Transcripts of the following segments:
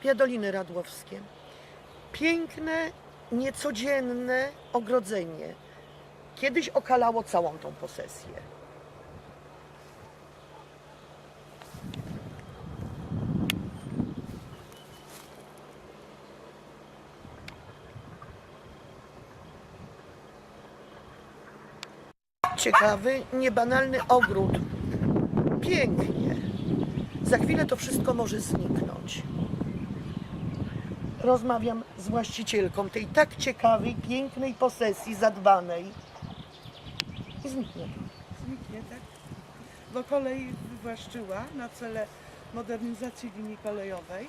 Piadoliny Radłowskie. Piękne, niecodzienne ogrodzenie. Kiedyś okalało całą tą posesję. Ciekawy, niebanalny ogród. Pięknie. Za chwilę to wszystko może zniknąć. Rozmawiam z właścicielką tej tak ciekawej, pięknej posesji zadbanej. I zniknie. Zniknie, tak? Bo kolej wywłaszczyła na cele modernizacji linii kolejowej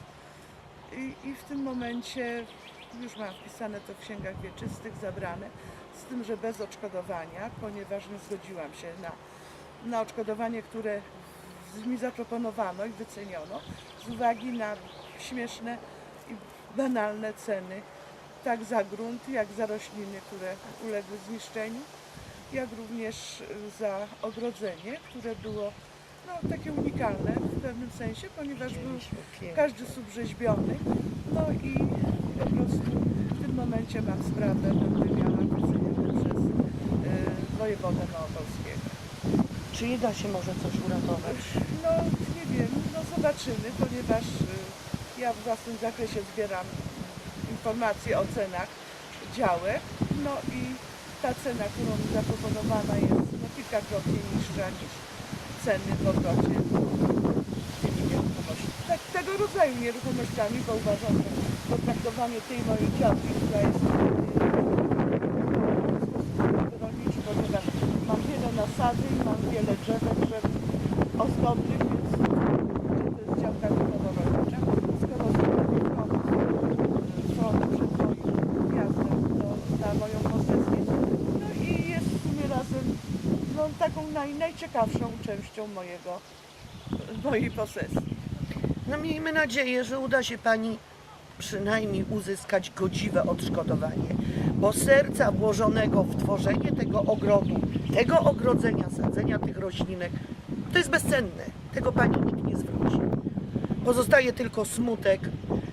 i, i w tym momencie już mam wpisane to w księgach wieczystych, zabrane, z tym, że bez odszkodowania, ponieważ nie zgodziłam się na, na odszkodowanie, które mi zaproponowano i wyceniono z uwagi na śmieszne i banalne ceny, tak za grunt, jak za rośliny, które uległy zniszczeniu jak również y, za ogrodzenie, które było no, takie unikalne w pewnym sensie, ponieważ był każdy słup rzeźbiony. No i po prostu w tym momencie mam sprawę, będę miała wycenione przez y, wojewodę małopolskiego. Czy nie da się może coś uratować? No nie wiem, no zobaczymy, ponieważ y, ja w własnym zakresie zbieram informacje o cenach działek, no i ta cena, którą mi zaproponowana jest no, kilkakrotnie niższa niż ceny w obrocie tymi. Tak, tego rodzaju nieruchomościami, bo uważam, że potraktowanie tej mojej działki, która jest rolniczy, ponieważ mam wiele nasady i mam wiele drzewek, drzew ozdobnych, więc to jest działka rolnicza. Skoro zrobię stronę przed moim wjazdem do, na moją posesję, no i jest w sumie razem no, taką naj, najciekawszą częścią mojego, mojej posesji. No miejmy nadzieję, że uda się Pani przynajmniej uzyskać godziwe odszkodowanie, bo serca włożonego w tworzenie tego ogrodu, tego ogrodzenia, sadzenia tych roślinek, to jest bezcenne. Tego Pani nikt nie zwróci. Pozostaje tylko smutek,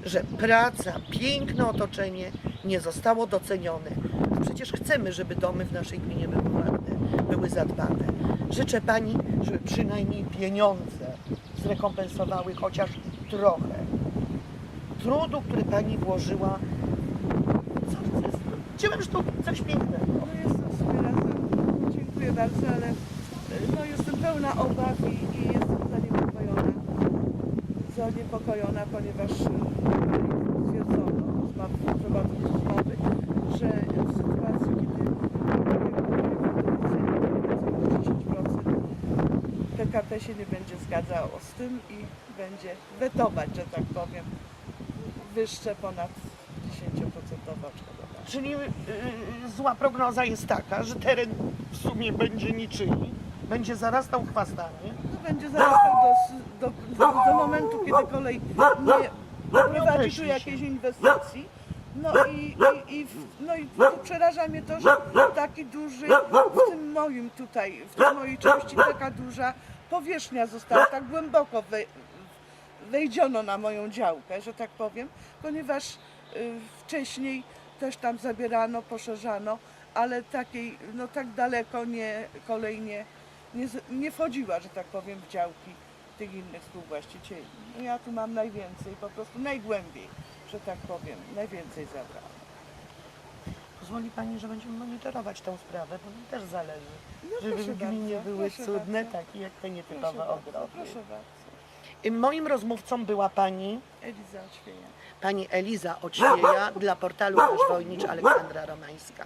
że praca, piękne otoczenie nie zostało docenione. Przecież chcemy, żeby domy w naszej gminie były ładne, były zadbane. Życzę Pani, żeby przynajmniej pieniądze zrekompensowały chociaż trochę trudu, który Pani włożyła. Co, Chciałem, że to coś pięknego. No jestem sobie razem, dziękuję bardzo, ale e, no, jestem pełna obaw i, i jestem zaniepokojona. Zaniepokojona, ponieważ e, stwierdzono, mam prowadząc rozmowy, że w sytuacji, kiedy więcej niż 10% PKP się nie będzie zgadzało z tym i będzie wetować, że tak powiem, wyższe ponad 10% odszkodowanie. Czyli yy, zła prognoza jest taka, że teren w sumie będzie niczyj, będzie zarastał chwastami. To będzie zarastał do, do, do, do momentu, kiedy kolej nie prowadzi tu jakiejś inwestycji. No i, i, i, no i przeraża mnie to, że taki duży, w tym moim tutaj, w tej mojej części taka duża powierzchnia została, tak głęboko wej, wejdziono na moją działkę, że tak powiem, ponieważ y, wcześniej też tam zabierano, poszerzano, ale takiej, no tak daleko nie, kolej nie, nie, wchodziła, że tak powiem, w działki tych innych współwłaścicieli. No ja tu mam najwięcej, po prostu najgłębiej, że tak powiem, najwięcej zabrałam. Pozwoli Pani, że będziemy monitorować tę sprawę, bo mi też zależy, No żeby proszę w gminie bardzo, były proszę cudne, bardzo. takie jak te Proszę nietypowe bardzo, ogrody. proszę bardzo. Moim rozmówcą była Pani, Eliza Oćwieja. Pani Eliza Oćwieja dla portalu Nasz Wojnicz Aleksandra Romańska.